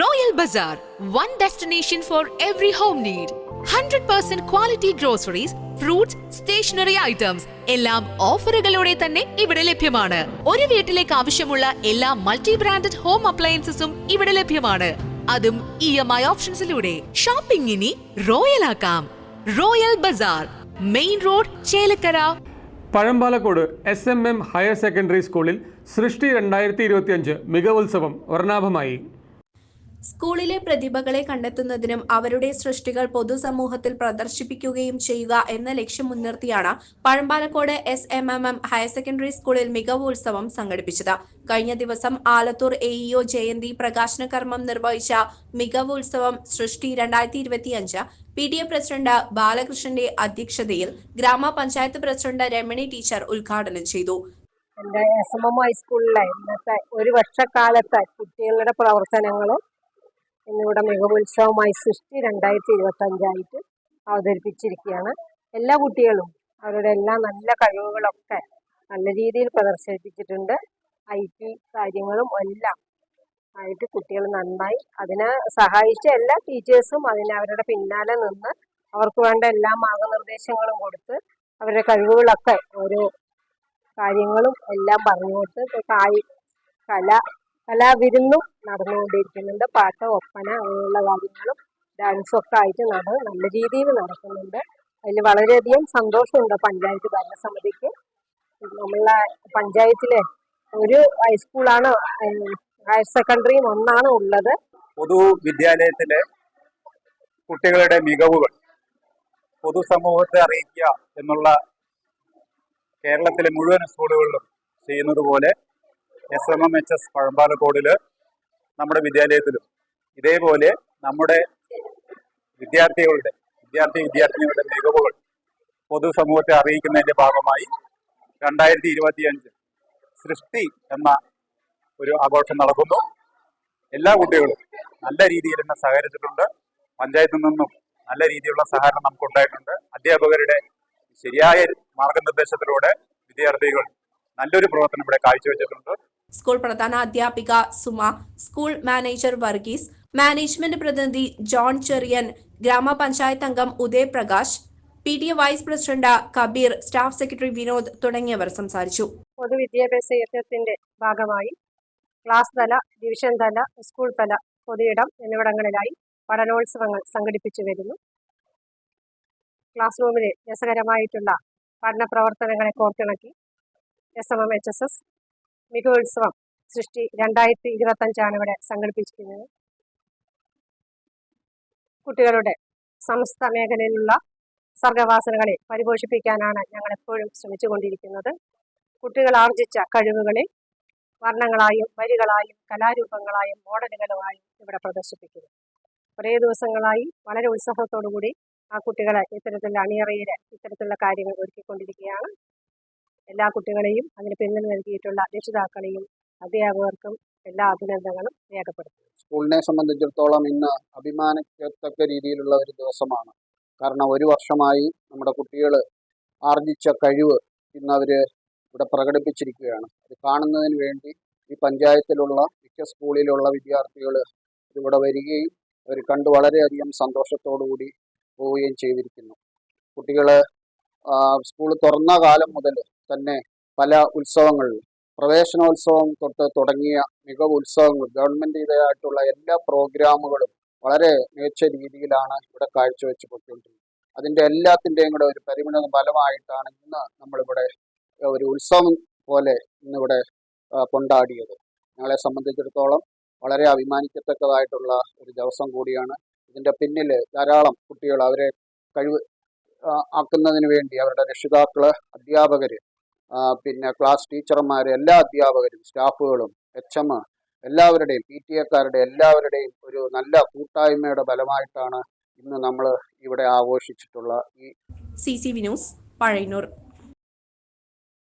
Royal Bazaar, one destination for every home need. 100% quality groceries, fruits, stationery items എല്ലാം ഓഫറുകളോടെ തന്നെ ഇവിടെ ലഭ്യമാണ്. ഒരു വീട്ടിലേക്ക് ആവശ്യമുള്ള എല്ലാ മൾട്ടി ബ്രാൻഡഡ് ഹോം അപ്ലയൻസസും ഇവിടെ ലഭ്യമാണ്. അതും ഇ എം ഐ ഓപ്ഷൻസിലൂടെ ഷോപ്പിംഗ് ഇനി റോയൽ ആക്കാം. Royal Bazaar main road Chelakkara. Pazhampalacode S M M higher secondary സ്കൂളിൽ സൃഷ്ടി രണ്ടായിരത്തി ഇരുപത്തിയഞ്ച് മികവുത്സവം വർണാഭമായി. സ്കൂളിലെ പ്രതിഭകളെ കണ്ടെത്തുന്നതിനും അവരുടെ സൃഷ്ടികൾ പൊതുസമൂഹത്തിൽ പ്രദർശിപ്പിക്കുകയും ചെയ്യുക എന്ന ലക്ഷ്യം മുൻനിർത്തിയാണ് Pazhampalacode S M M M higher secondary സ്കൂളിൽ മികവോത്സവം സംഘടിപ്പിച്ചത്. കഴിഞ്ഞ ദിവസം ആലത്തൂർ എ ഇഒ ജയന്തി പ്രകാശന കർമ്മം നിർവഹിച്ച മികവുത്സവം സൃഷ്ടി രണ്ടായിരത്തി ഇരുപത്തിയഞ്ച് പി ടി എ പ്രസിഡന്റ് ബാലകൃഷ്ണന്റെ അധ്യക്ഷതയിൽ ഗ്രാമപഞ്ചായത്ത് പ്രസിഡന്റ് രമണി ടീച്ചർ ഉദ്ഘാടനം ചെയ്തു. എസ് എം എം ഹൈസ്കൂളിലെ ഇന്നത്തെ ഒരു വർഷക്കാലത്തെ കുട്ടികളുടെ പ്രവർത്തനങ്ങളും ഇന്നിവിടെ മികവുത്സവമായി സൃഷ്ടി രണ്ടായിരത്തി ഇരുപത്തി അഞ്ചായിട്ട് അവതരിപ്പിച്ചിരിക്കുകയാണ്. എല്ലാ കുട്ടികളും അവരുടെ എല്ലാ നല്ല കഴിവുകളൊക്കെ നല്ല രീതിയിൽ പ്രദർശിപ്പിച്ചിട്ടുണ്ട്. ഐ ടി കാര്യങ്ങളും എല്ലാം ആയിട്ട് കുട്ടികൾ നന്നായി അതിനെ സഹായിച്ച എല്ലാ ടീച്ചേഴ്സും അതിന് അവരുടെ പിന്നാലെ നിന്ന് അവർക്ക് വേണ്ട എല്ലാ മാർഗനിർദ്ദേശങ്ങളും കൊടുത്ത് അവരുടെ കഴിവുകളൊക്കെ ഓരോ കാര്യങ്ങളും എല്ലാം പറഞ്ഞു കായി കല കലാവിരുന്നും നടന്നുകൊണ്ടിരിക്കുന്നുണ്ട്. പാട്ട് ഒപ്പന അങ്ങനെയുള്ള കാര്യങ്ങളും ഡാൻസും ഒക്കെ ആയിട്ട് നട നല്ല രീതിയിൽ നടക്കുന്നുണ്ട്. അതിൽ വളരെയധികം സന്തോഷമുണ്ട് പഞ്ചായത്ത് ഭരണസമിതിക്ക്. നമ്മളെ പഞ്ചായത്തിലെ ഒരു ഹൈസ്കൂളാണ് ഹയർ സെക്കൻഡറിയും ഒന്നാണ് ഉള്ളത്. പൊതുവിദ്യാലയത്തിലെ കുട്ടികളുടെ മികവുകൾ പൊതുസമൂഹത്തെ അറിയിക്കുക എന്നുള്ള കേരളത്തിലെ മുഴുവൻ സ്കൂളുകളിലും ചെയ്യുന്നത് പോലെ S M M H S പഴമ്പാലക്കോടിൽ നമ്മുടെ വിദ്യാലയത്തിലും. ഇതേപോലെ നമ്മുടെ വിദ്യാർത്ഥികളുടെ വിദ്യാർത്ഥി വിദ്യാർത്ഥിനികളുടെ മികവുകൾ പൊതുസമൂഹത്തെ അറിയിക്കുന്നതിന്റെ ഭാഗമായി രണ്ടായിരത്തി ഇരുപത്തിയഞ്ച് സൃഷ്ടി എന്ന ഒരു ആഘോഷം നടക്കുന്നു. എല്ലാ കുട്ടികളും നല്ല രീതിയിൽ തന്നെ സഹകരിച്ചിട്ടുണ്ട്. പഞ്ചായത്തിൽ നിന്നും നല്ല രീതിയിലുള്ള സഹകരണം നമുക്ക് ഉണ്ടായിട്ടുണ്ട് അധ്യാപകരുടെ ശരിയായ മാർഗനിർദ്ദേശത്തിലൂടെ വിദ്യാർത്ഥികൾ നല്ലൊരു പ്രവർത്തനം ഇവിടെ കാഴ്ചവെച്ചിട്ടുണ്ട്. സ്കൂൾ പ്രധാന അധ്യാപിക Suma school manager Varghese management പ്രതിനിധി ജോൺ ചെറിയൻ ഗ്രാമപഞ്ചായത്ത് അംഗം Udayaprakash P T A vice president Kabeer staff secretary Vinod തുടങ്ങിയവർ സംസാരിച്ചു. പൊതുവിദ്യാഭ്യാസ യജ്ഞത്തിന്റെ ഭാഗമായി ക്ലാസ് തല ഡിവിഷൻ തല സ്കൂൾ തല പൊതുയിടം എന്നിവിടങ്ങളിലായി പഠനോത്സവങ്ങൾ സംഘടിപ്പിച്ചു വരുന്നു. ക്ലാസ് റൂമിലെ രസകരമായിട്ടുള്ള പഠന പ്രവർത്തനങ്ങളെ കോർത്തിണക്കി S M M H S S മികവുത്സവം Srishti രണ്ടായിരത്തി ഇരുപത്തഞ്ചാണ് ഇവിടെ സംഘടിപ്പിച്ചിരിക്കുന്നത്. കുട്ടികളുടെ സമസ്ത മേഖലയിലുള്ള സർഗവാസനകളെ പരിപോഷിപ്പിക്കാനാണ് ഞങ്ങൾ എപ്പോഴും ശ്രമിച്ചുകൊണ്ടിരിക്കുന്നത്. കുട്ടികൾ ആർജിച്ച കഴിവുകളെ വർണങ്ങളായും വരികളായും കലാരൂപങ്ങളായും മോഡലുകളുമായും ഇവിടെ പ്രദർശിപ്പിക്കുന്നു. കുറേ ദിവസങ്ങളായി വളരെ ഉത്സാഹത്തോടുകൂടി ആ കുട്ടികളെ ഇത്തരത്തിലുള്ള അണിയറയിൽ ഇത്തരത്തിലുള്ള കാര്യങ്ങൾ ഒരുക്കിക്കൊണ്ടിരിക്കുകയാണ്. എല്ലാ കുട്ടികളെയും അതിന് പിന്തുണ നൽകിയിട്ടുള്ള രക്ഷിതാക്കളെയും അധ്യാപകർക്കും എല്ലാ അഭിനന്ദനങ്ങളും രേഖപ്പെടുത്തുന്നു. സ്കൂളിനെ സംബന്ധിച്ചിടത്തോളം ഇന്ന് അഭിമാനിക്കത്തക്ക രീതിയിലുള്ള ഒരു ദിവസമാണ്. കാരണം ഒരു വർഷമായി നമ്മുടെ കുട്ടികൾ ആർജിച്ച കഴിവ് ഇന്ന് അവർ ഇവിടെ പ്രകടിപ്പിച്ചിരിക്കുകയാണ്. അത് കാണുന്നതിന് വേണ്ടി ഈ പഞ്ചായത്തിലുള്ള മിക്ക സ്കൂളിലുള്ള വിദ്യാർത്ഥികൾ ഇവിടെ വരികയും അവർ കണ്ട് വളരെയധികം സന്തോഷത്തോടുകൂടി പോവുകയും ചെയ്തിരിക്കുന്നു. കുട്ടികൾ സ്കൂൾ തുറന്ന കാലം മുതൽ തന്നെ പല ഉത്സവങ്ങളിൽ പ്രവേശനോത്സവം തൊട്ട് തുടങ്ങിയ മികവ് ഉത്സവങ്ങൾ ഗവൺമെന്റ് ഇതായിട്ടുള്ള എല്ലാ പ്രോഗ്രാമുകളും വളരെ മികച്ച രീതിയിലാണ് ഇവിടെ കാഴ്ചവെച്ച് പൊയ്ക്കൊണ്ടിരുന്നത് അതിന്റെ എല്ലാത്തിന്റെയും കൂടെ ഒരു പരിമിത ഫലമായിട്ടാണ് ഇന്ന് നമ്മളിവിടെ ഒരു ഉത്സവം പോലെ ഇന്നിവിടെ കൊണ്ടാടിയത്. ഞങ്ങളെ സംബന്ധിച്ചിടത്തോളം വളരെ അഭിമാനിക്കത്തക്കതായിട്ടുള്ള ഒരു ദിവസം കൂടിയാണ്. ഇതിന്റെ പിന്നിൽ ധാരാളം കുട്ടികൾ അവരെ കഴിവ് ആക്കുന്നതിന് വേണ്ടി അവരുടെ രക്ഷിതാക്കൾ അധ്യാപകര് പിന്നെ ക്ലാസ് ടീച്ചർമാർ എല്ലാ അധ്യാപകരും സ്റ്റാഫുകളും എച്ച് എം എല്ലാവരുടെയും പി ടി എക്കാരുടെ എല്ലാവരുടെയും ഒരു നല്ല കൂട്ടായ്മയുടെ ഫലമായിട്ടാണ് ഇന്ന് നമ്മൾ ഇവിടെ ആഘോഷിച്ചിട്ടുള്ള ഈ സി സി വിനൂസ് പഴയന്നൂർ.